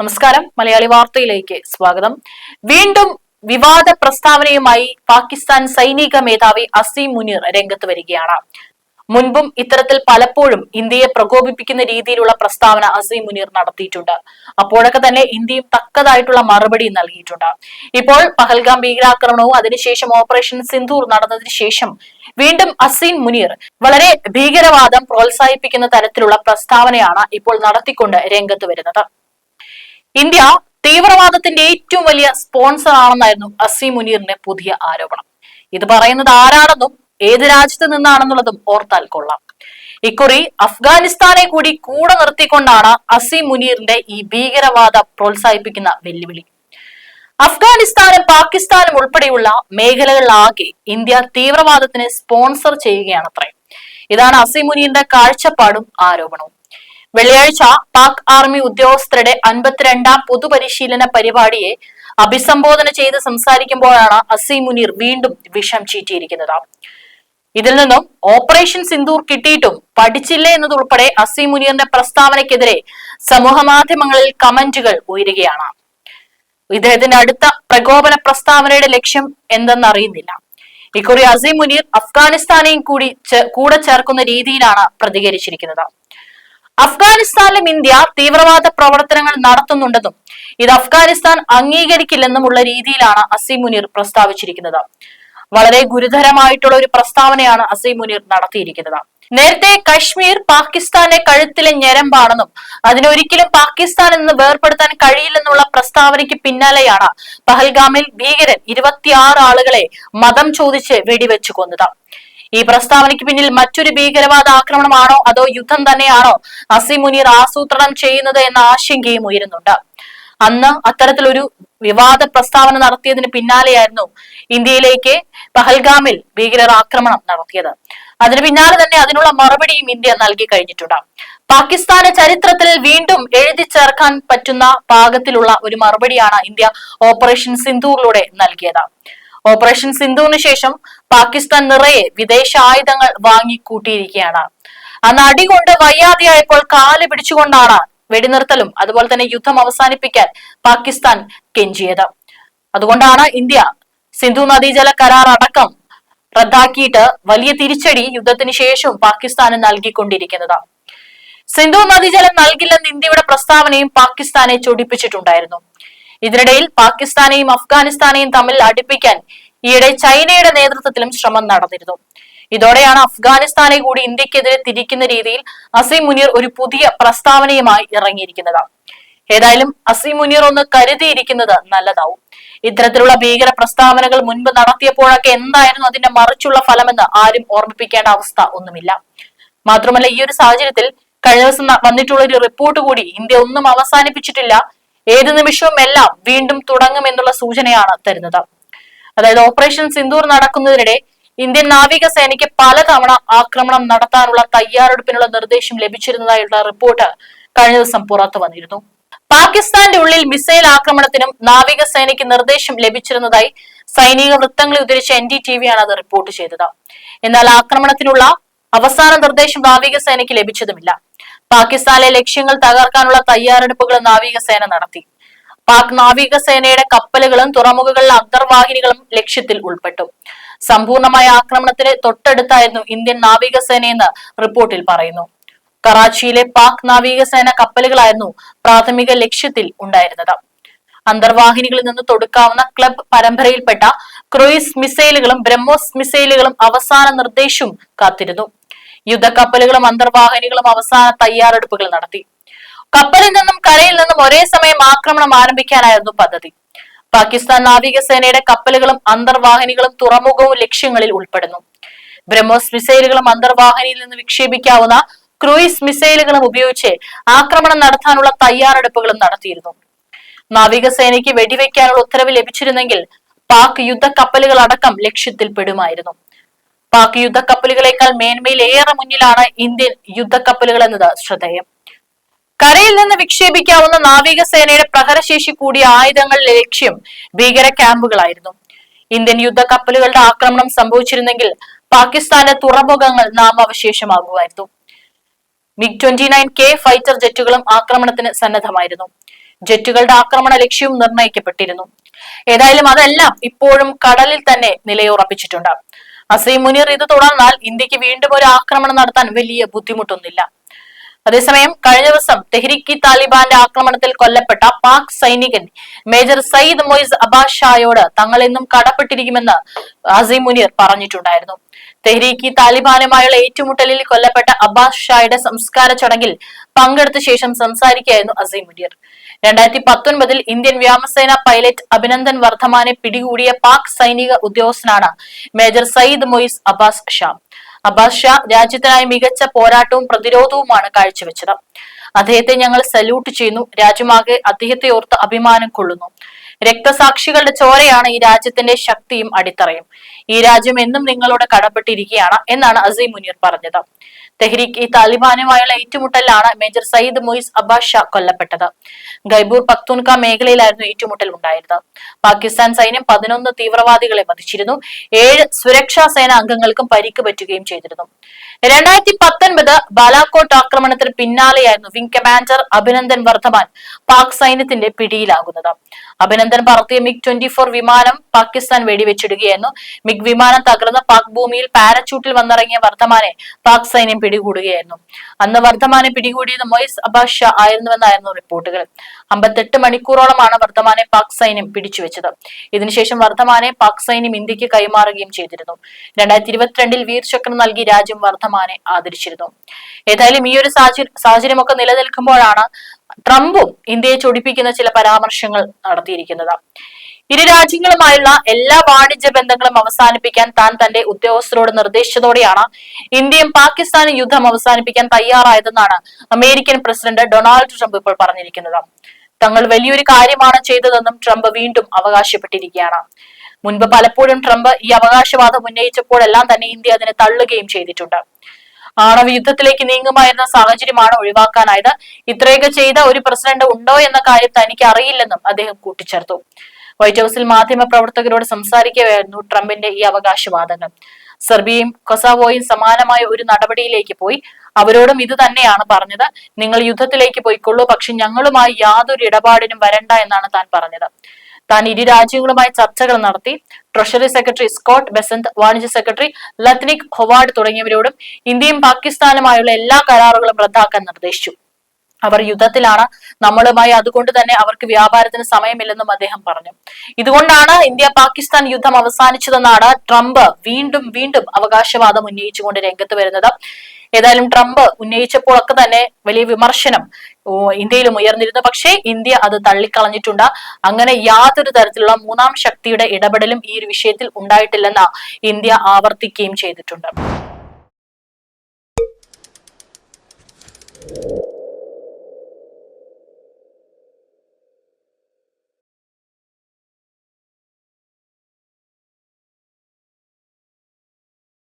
നമസ്കാരം. മലയാളി വാർത്തയിലേക്ക് സ്വാഗതം. വീണ്ടും വിവാദ പ്രസ്താവനയുമായി പാകിസ്ഥാൻ സൈനിക മേധാവി അസീം മുനീർ രംഗത്ത് വരികയാണ്. മുൻപും ഇത്തരത്തിൽ പലപ്പോഴും ഇന്ത്യയെ പ്രകോപിപ്പിക്കുന്ന രീതിയിലുള്ള പ്രസ്താവന അസീം മുനീർ നടത്തിയിട്ടുണ്ട്. അപ്പോഴൊക്കെ തന്നെ ഇന്ത്യയും തക്കതായിട്ടുള്ള മറുപടി നൽകിയിട്ടുണ്ട്. ഇപ്പോൾ പഹൽഗാം ഭീകരാക്രമണവും അതിനുശേഷം ഓപ്പറേഷൻ സിന്ധൂർ നടന്നതിന് ശേഷം വീണ്ടും അസീം മുനീർ വളരെ ഭീകരവാദം പ്രോത്സാഹിപ്പിക്കുന്ന തരത്തിലുള്ള പ്രസ്താവനയാണ് ഇപ്പോൾ നടത്തിക്കൊണ്ട് രംഗത്ത് വരുന്നത്. ഇന്ത്യ തീവ്രവാദത്തിന്റെ ഏറ്റവും വലിയ സ്പോൺസർ ആണെന്നായിരുന്നു അസീം മുനീറിന്റെ പുതിയ ആരോപണം. ഇത് പറയുന്നത് ആരാണെന്നും ഏത് രാജ്യത്ത് നിന്നാണെന്നുള്ളതും ഓർത്താൽ കൊള്ളാം. ഇക്കുറി അഫ്ഗാനിസ്ഥാനെ കൂടി കൂടെ നിർത്തിക്കൊണ്ടാണ് അസീം മുനീറിന്റെ ഈ ഭീകരവാദ പ്രോത്സാഹിപ്പിക്കുന്ന വെല്ലുവിളി. അഫ്ഗാനിസ്ഥാനും പാകിസ്ഥാനും ഉൾപ്പെടെയുള്ള മേഖലകളിലാകെ ഇന്ത്യ തീവ്രവാദത്തിന് സ്പോൺസർ ചെയ്യുകയാണത്രേ. ഇതാണ് അസീം മുനീറിന്റെ കാഴ്ചപ്പാടും ആരോപണവും. വെള്ളിയാഴ്ച പാക് ആർമി ഉദ്യോഗസ്ഥരുടെ അൻപത്തിരണ്ടാം പൊതുപരിശീലന പരിപാടിയെ അഭിസംബോധന ചെയ്ത് സംസാരിക്കുമ്പോഴാണ് അസീം മുനീർ വീണ്ടും വിഷം ചീറ്റിയിരിക്കുന്നത്. ഇതിൽ നിന്നും ഓപ്പറേഷൻ സിന്ദൂർ കിട്ടിയിട്ടും പഠിച്ചില്ല എന്നതുൾപ്പെടെ അസീം മുനീറിന്റെ പ്രസ്താവനയ്ക്കെതിരെ സമൂഹ മാധ്യമങ്ങളിൽ കമന്റുകൾ ഉയരുകയാണ്. ഇദ്ദേഹത്തിന്റെ അടുത്ത പ്രകോപന പ്രസ്താവനയുടെ ലക്ഷ്യം എന്തെന്നറിയുന്നില്ല. ഇക്കുറി അസീം മുനീർ അഫ്ഗാനിസ്ഥാനെയും കൂടി കൂടെ ചേർക്കുന്ന രീതിയിലാണ് പ്രതികരിച്ചിരിക്കുന്നത്. അഫ്ഗാനിസ്ഥാനിലും ഇന്ത്യ തീവ്രവാദ പ്രവർത്തനങ്ങൾ നടത്തുന്നുണ്ടെന്നും ഇത് അഫ്ഗാനിസ്ഥാൻ അംഗീകരിക്കില്ലെന്നുമുള്ള രീതിയിലാണ് അസീം മുനീർ പ്രസ്താവിച്ചിരിക്കുന്നത്. വളരെ ഗുരുതരമായിട്ടുള്ള ഒരു പ്രസ്താവനയാണ് അസീം മുനീർ നടത്തിയിരിക്കുന്നത്. നേരത്തെ കശ്മീർ പാകിസ്ഥാന്റെ കഴുത്തിലെ ഞരമ്പാണെന്നും അതിനൊരിക്കലും പാകിസ്ഥാൻ എന്ന് വേർപെടുത്താൻ കഴിയില്ലെന്നുള്ള പ്രസ്താവനയ്ക്ക് പിന്നാലെയാണ് പഹൽഗാമിൽ ഭീകരൻ ഇരുപത്തിയാറ് ആളുകളെ മതം ചോദിച്ച് വെടിവെച്ചു കൊന്നത്. ഈ പ്രസ്താവനയ്ക്ക് പിന്നിൽ മറ്റൊരു ഭീകരവാദ ആക്രമണമാണോ? അതോ യുദ്ധം തന്നെയാണോ അസീം മുനീർ ആസൂത്രണം ചെയ്യുന്നത് എന്ന ആശങ്കയും ഉയരുന്നുണ്ട്. അന്ന് അത്തരത്തിലൊരു വിവാദ പ്രസ്താവന നടത്തിയതിന് പിന്നാലെയായിരുന്നു ഇന്ത്യയിലേക്ക് പഹൽഗാമിൽ ഭീകരർ ആക്രമണം നടത്തിയത്. അതിന് പിന്നാലെ തന്നെ അതിനുള്ള മറുപടിയും ഇന്ത്യ നൽകി കഴിഞ്ഞിട്ടുണ്ട്. പാകിസ്ഥാന് ചരിത്രത്തിൽ വീണ്ടും എഴുതി ചേർക്കാൻ പറ്റുന്ന പാകത്തിലുള്ള ഒരു മറുപടിയാണ് ഇന്ത്യ ഓപ്പറേഷൻ സിന്ധൂറിലൂടെ നൽകിയത്. ഓപ്പറേഷൻ സിന്ധുവിന് ശേഷം പാകിസ്ഥാൻ നിറയെ വിദേശ ആയുധങ്ങൾ വാങ്ങിക്കൂട്ടിയിരിക്കുകയാണ്. അന്ന് അടികൊണ്ട് വയ്യാതെയായപ്പോൾ കാൽ പിടിച്ചുകൊണ്ടാണ് വെടിനിർത്തലും അതുപോലെ തന്നെ യുദ്ധം അവസാനിപ്പിക്കാൻ പാകിസ്ഥാൻ കെഞ്ചിയത്. അതുകൊണ്ടാണ് ഇന്ത്യ സിന്ധു നദീജല കരാർ അടക്കം റദ്ദാക്കിയിട്ട് വലിയ തിരിച്ചടി യുദ്ധത്തിന് ശേഷവും പാകിസ്ഥാന് നൽകിക്കൊണ്ടിരിക്കുന്നത്. സിന്ധു നദീജലം നൽകില്ലെന്ന് ഇന്ത്യയുടെ പ്രസ്താവനയും പാകിസ്ഥാനെ ചൊടിപ്പിച്ചിട്ടുണ്ടായിരുന്നു. ഇതിനിടയിൽ പാകിസ്ഥാനെയും അഫ്ഗാനിസ്ഥാനെയും തമ്മിൽ അടുപ്പിക്കാൻ ഈയിടെ ചൈനയുടെ നേതൃത്വത്തിലും ശ്രമം നടന്നിരുന്നു. ഇതോടെയാണ് അഫ്ഗാനിസ്ഥാനെ കൂടി ഇന്ത്യക്കെതിരെ തിരിക്കുന്ന രീതിയിൽ അസീം മുനീർ ഒരു പുതിയ പ്രസ്താവനയുമായി ഇറങ്ങിയിരിക്കുന്നത്. ഏതായാലും അസീം മുനീർ ഒന്ന് കരുതിയിരിക്കുന്നത് നല്ലതാവും. ഇത്തരത്തിലുള്ള ഭീകര പ്രസ്താവനകൾ മുൻപ് നടത്തിയപ്പോഴൊക്കെ എന്തായിരുന്നു അതിന്റെ മറിച്ചുള്ള ഫലമെന്ന് ആരും ഓർമ്മിപ്പിക്കേണ്ട അവസ്ഥ ഒന്നുമില്ല. മാത്രമല്ല ഈ ഒരു സാഹചര്യത്തിൽ കഴിഞ്ഞ ദിവസം വന്നിട്ടുള്ള ഒരു റിപ്പോർട്ട് കൂടി ഇന്ത്യ ഒന്നും അവസാനിപ്പിച്ചിട്ടില്ല. ഏത് നിമിഷവും എല്ലാം വീണ്ടും തുടങ്ങുമെന്നുള്ള സൂചനയാണ് തരുന്നത്. അതായത് ഓപ്പറേഷൻ സിന്ദൂർ നടക്കുന്നതിനിടെ ഇന്ത്യൻ നാവിക സേനയ്ക്ക് പലതവണ ആക്രമണം നടത്താനുള്ള തയ്യാറെടുപ്പിനുള്ള നിർദ്ദേശം ലഭിച്ചിരുന്നതായുള്ള റിപ്പോർട്ട് കഴിഞ്ഞ ദിവസം പുറത്തു വന്നിരുന്നു. പാകിസ്ഥാന്റെ ഉള്ളിൽ മിസൈൽ ആക്രമണത്തിനും നാവികസേനയ്ക്ക് നിർദ്ദേശം ലഭിച്ചിരുന്നതായി സൈനിക വൃത്തങ്ങളെ ഉദ്ധരിച്ച എൻ ഡി ടി വിയാണ് അത് റിപ്പോർട്ട് ചെയ്തത്. എന്നാൽ ആക്രമണത്തിനുള്ള അവസാന നിർദ്ദേശം നാവിക സേനയ്ക്ക് ലഭിച്ചതുമില്ല. പാകിസ്ഥാനിലെ ലക്ഷ്യങ്ങൾ തകർക്കാനുള്ള തയ്യാറെടുപ്പുകൾ നാവികസേന നടത്തി. പാക് നാവികസേനയുടെ കപ്പലുകളും തുറമുഖങ്ങളിലെ അന്തർവാഹിനികളും ലക്ഷ്യത്തിൽ ഉൾപ്പെട്ടു. സമ്പൂർണമായ ആക്രമണത്തിന് തൊട്ടടുത്തായിരുന്നു ഇന്ത്യൻ നാവികസേനയെന്ന് റിപ്പോർട്ടിൽ പറയുന്നു. കറാച്ചിയിലെ പാക് നാവികസേന കപ്പലുകളായിരുന്നു പ്രാഥമിക ലക്ഷ്യത്തിൽ ഉണ്ടായിരുന്നത്. അന്തർവാഹിനികളിൽ നിന്ന് തൊടുക്കാവുന്ന ക്ലബ് പരമ്പരയിൽപ്പെട്ട ക്രൂയിസ് മിസൈലുകളും ബ്രഹ്മോസ് മിസൈലുകളും അവസാന നിർദ്ദേശവും കാത്തിരുന്നു. യുദ്ധക്കപ്പലുകളും അന്തർവാഹിനികളും അവസാന തയ്യാറെടുപ്പുകൾ നടത്തി. കപ്പലിൽ നിന്നും കരയിൽ നിന്നും ഒരേ സമയം ആക്രമണം ആരംഭിക്കാനായിരുന്നു പദ്ധതി. പാകിസ്ഥാൻ നാവികസേനയുടെ കപ്പലുകളും അന്തർവാഹിനികളും തുറമുഖവും ലക്ഷ്യങ്ങളിൽ ഉൾപ്പെടുന്നു. ബ്രഹ്മോസ് മിസൈലുകളും അന്തർവാഹിനിയിൽ നിന്ന് വിക്ഷേപിക്കാവുന്ന ക്രൂയിസ് മിസൈലുകളും ഉപയോഗിച്ച് ആക്രമണം നടത്താനുള്ള തയ്യാറെടുപ്പുകളും നടത്തിയിരുന്നു. നാവികസേനയ്ക്ക് വെടിവെക്കാനുള്ള ഉത്തരവ് ലഭിച്ചിരുന്നെങ്കിൽ പാക് യുദ്ധക്കപ്പലുകൾ അടക്കം ലക്ഷ്യത്തിൽ പെടുമായിരുന്നു പാക് യുദ്ധക്കപ്പലുകളെക്കാൾ മേന്മയിൽ ഏറെ മുന്നിലാണ് ഇന്ത്യൻ യുദ്ധക്കപ്പലുകൾ എന്നത് ശ്രദ്ധേയം. കരയിൽ നിന്ന് വിക്ഷേപിക്കാവുന്ന നാവികസേനയുടെ പ്രഹരശേഷി കൂടിയ ആയുധങ്ങളുടെ ലക്ഷ്യം ഭീകര ക്യാമ്പുകളായിരുന്നു. ഇന്ത്യൻ യുദ്ധക്കപ്പലുകളുടെ ആക്രമണം സംഭവിച്ചിരുന്നെങ്കിൽ പാകിസ്ഥാന്റെ തുറമുഖങ്ങൾ നാമാവശേഷമാകുമായിരുന്നു MiG twenty nine K fighter ജെറ്റുകളും ആക്രമണത്തിന് സന്നദ്ധമായിരുന്നു. ജെറ്റുകളുടെ ആക്രമണ ലക്ഷ്യവും നിർണയിക്കപ്പെട്ടിരുന്നു ഏതായാലും അതെല്ലാം ഇപ്പോഴും കടലിൽ തന്നെ നിലയുറപ്പിച്ചിട്ടുണ്ട്. അസീം മുനീർ ഇത് തുടർന്നാൽ ഇന്ത്യയ്ക്ക് വീണ്ടും ഒരു ആക്രമണം നടത്താൻ വലിയ ബുദ്ധിമുട്ടൊന്നില്ല അതേസമയം കഴിഞ്ഞ ദിവസം തെഹ്രിക്കി താലിബാന്റെ ആക്രമണത്തിൽ കൊല്ലപ്പെട്ട പാക് സൈനികൻ മേജർ സയ്യിദ് മൊയ്സ് അബാസ് ഷായോട് തങ്ങൾ എന്നും കടപ്പെട്ടിരിക്കുമെന്ന് അസീം മുനീർ പറഞ്ഞിട്ടുണ്ടായിരുന്നു. തെഹ്രീക്കി താലിബാനുമായുള്ള ഏറ്റുമുട്ടലിൽ കൊല്ലപ്പെട്ട അബ്ബാസ് ഷായുടെ സംസ്കാര ചടങ്ങിൽ പങ്കെടുത്ത ശേഷം സംസാരിക്കുകയായിരുന്നു അസീം മുനീർ. രണ്ടായിരത്തി പത്തൊൻപതിൽ ഇന്ത്യൻ വ്യോമസേന പൈലറ്റ് അഭിനന്ദൻ വർദ്ധമാനെ പിടികൂടിയ പാക് സൈനിക ഉദ്യോഗസ്ഥനാണ് മേജർ സയ്യിദ് മൊയ്സ് അബ്ബാസ് ഷാ. അബ്ബാസ് ഷാ രാജ്യത്തിനായി മികച്ച പോരാട്ടവും പ്രതിരോധവുമാണ് കാഴ്ചവെച്ചത്. അദ്ദേഹത്തെ ഞങ്ങൾ സല്യൂട്ട് ചെയ്യുന്നു. രാജ്യമാകെ അദ്ദേഹത്തെ ഓർത്ത് അഭിമാനം കൊള്ളുന്നു. രക്തസാക്ഷികളുടെ ചോരയാണ് ഈ രാജ്യത്തിന്റെ ശക്തിയും അടിത്തറയും. ഈ രാജ്യം എന്നും നിങ്ങളോട് കടപ്പെട്ടിരിക്കുകയാണ് എന്നാണ് അസീം മുനീർ പറഞ്ഞത്. തെഹ്രീക്ക് ഈ താലിബാനുമായുള്ള ഏറ്റുമുട്ടലിലാണ് മേജർ സയ്യിദ് മൊയ്സ് അബ്ബാസ് ഷാ കൊല്ലപ്പെട്ടത്. ഗൈബൂർ പക്തൂൻക മേഖലയിലായിരുന്നു ഏറ്റുമുട്ടൽ ഉണ്ടായിരുന്നത്. പാകിസ്ഥാൻ സൈന്യം പതിനൊന്ന് തീവ്രവാദികളെ വധിച്ചിരുന്നു. ഏഴ് സുരക്ഷാ സേന അംഗങ്ങൾക്കും പരിക്ക് പറ്റുകയും ചെയ്തിരുന്നു. രണ്ടായിരത്തി പത്തൊൻപത് ബാലാക്കോട്ട് ആക്രമണത്തിന് പിന്നാലെയായിരുന്നു വിംഗ് കമാൻഡർ അഭിനന്ദൻ വർദ്ധമാൻ പാക് സൈന്യത്തിന്റെ പിടിയിലാകുന്നത്. അഭിനന്ദൻ പറത്തിയ മിഗ് ട്വന്റി ഫോർ വിമാനം പാകിസ്ഥാൻ വെടിവെച്ചിടുകയായിരുന്നു. മിഗ് വിമാനം തകർന്ന് പാക് ഭൂമിയിൽ പാരച്യൂട്ടിൽ വന്നിറങ്ങിയ വർദ്ധമാനെ പാക് സൈന്യം പിടികൂടുകയായിരുന്നു. അന്ന് വർദ്ധമാനെ പിടികൂടിയത് മൊയ്സ് അബാസ് ഷാ ആയിരുന്നുവെന്നായിരുന്നു റിപ്പോർട്ടുകൾ. അമ്പത്തെട്ട് മണിക്കൂറോളമാണ് വർദ്ധമാനെ പാക് സൈന്യം പിടിച്ചുവെച്ചത്. ഇതിനുശേഷം വർദ്ധമാനെ പാക് സൈന്യം ഇന്ത്യയ്ക്ക് കൈമാറുകയും ചെയ്തിരുന്നു. രണ്ടായിരത്തി ഇരുപത്തിരണ്ടിൽ വീർചക്രം നൽകി രാജ്യം വർദ്ധമാനെ ആദരിച്ചിരുന്നു. ഏതായാലും ഈ ഒരു സാഹചര്യമൊക്കെ നിലനിൽക്കുമ്പോഴാണ് ട്രംപും ഇന്ത്യയെ ചൊടിപ്പിക്കുന്ന ചില പരാമർശങ്ങൾ നടത്തിയിരിക്കുന്നത്. ഇരു രാജ്യങ്ങളുമായുള്ള എല്ലാ വാണിജ്യ ബന്ധങ്ങളും അവസാനിപ്പിക്കാൻ താൻ തന്റെ ഉദ്യോഗസ്ഥരോട് നിർദ്ദേശിച്ചതോടെയാണ് ഇന്ത്യയും പാകിസ്ഥാനും യുദ്ധം അവസാനിപ്പിക്കാൻ തയ്യാറായതെന്നാണ് അമേരിക്കൻ പ്രസിഡന്റ് ഡൊണാൾഡ് ട്രംപ് ഇപ്പോൾ പറഞ്ഞിരിക്കുന്നത്. തങ്ങൾ വലിയൊരു കാര്യമാണ് ചെയ്തതെന്നും ട്രംപ് വീണ്ടും അവകാശപ്പെട്ടിരിക്കുകയാണ്. മുൻപ് പലപ്പോഴും ട്രംപ് ഈ അവകാശവാദം ഉന്നയിച്ചപ്പോഴെല്ലാം തന്നെ ഇന്ത്യ അതിനെ തള്ളുകയും ചെയ്തിട്ടുണ്ട്. ആണവ യുദ്ധത്തിലേക്ക് നീങ്ങുമായിരുന്ന സാഹചര്യമാണ് ഒഴിവാക്കാനായത്. ഇത്രയൊക്കെ ചെയ്ത ഒരു പ്രസിഡന്റ് ഉണ്ടോ എന്ന കാര്യം തനിക്ക് അറിയില്ലെന്നും അദ്ദേഹം കൂട്ടിച്ചേർത്തു. വൈറ്റ് ഹൌസിൽ മാധ്യമ പ്രവർത്തകരോട് സംസാരിക്കുകയായിരുന്നു ട്രംപിന്റെ ഈ അവകാശവാദങ്ങൾ. സെർബിയയും കൊസാവോയും സമാനമായ ഒരു നടപടിയിലേക്ക് പോയി. അവരോടും ഇത് തന്നെയാണ് പറഞ്ഞത്. നിങ്ങൾ യുദ്ധത്തിലേക്ക് പോയിക്കൊള്ളൂ പക്ഷെ ഞങ്ങളുമായി യാതൊരു ഇടപാടിനും വരണ്ട എന്നാണ് താൻ പറഞ്ഞത്. താൻ ഇരു രാജ്യങ്ങളുമായി ചർച്ചകൾ നടത്തി. ട്രഷറി സെക്രട്ടറി സ്കോട്ട് ബെസന്ത് വാണിജ്യ സെക്രട്ടറി ലത്നിക് ഹൊവാർഡ് തുടങ്ങിയവരോടും ഇന്ത്യയും പാകിസ്ഥാനുമായുള്ള എല്ലാ കരാറുകളും റദ്ദാക്കാൻ നിർദ്ദേശിച്ചു. അവർ യുദ്ധത്തിലാണ് നമ്മളുമായി. അതുകൊണ്ട് തന്നെ അവർക്ക് വ്യാപാരത്തിന് സമയമില്ലെന്നും അദ്ദേഹം പറഞ്ഞു. ഇതുകൊണ്ടാണ് ഇന്ത്യ പാകിസ്ഥാൻ യുദ്ധം അവസാനിച്ചതെന്നാണ് ട്രംപ് വീണ്ടും വീണ്ടും അവകാശവാദം ഉന്നയിച്ചുകൊണ്ട് രംഗത്ത് വരുന്നത്. ഏതായാലും ട്രംപ് ഉന്നയിച്ചപ്പോഴൊക്കെ തന്നെ വലിയ വിമർശനം ഇന്ത്യയിലും ഉയർന്നിരുന്നു. പക്ഷേ ഇന്ത്യ അത് തള്ളിക്കളഞ്ഞിട്ടുണ്ട്. അങ്ങനെ യാതൊരു തരത്തിലുള്ള മൂന്നാം ശക്തിയുടെ ഇടപെടലും ഈ ഒരു വിഷയത്തിൽ ഉണ്ടായിട്ടില്ലെന്ന് ഇന്ത്യ ആവർത്തിക്കുകയും ചെയ്തിട്ടുണ്ട്.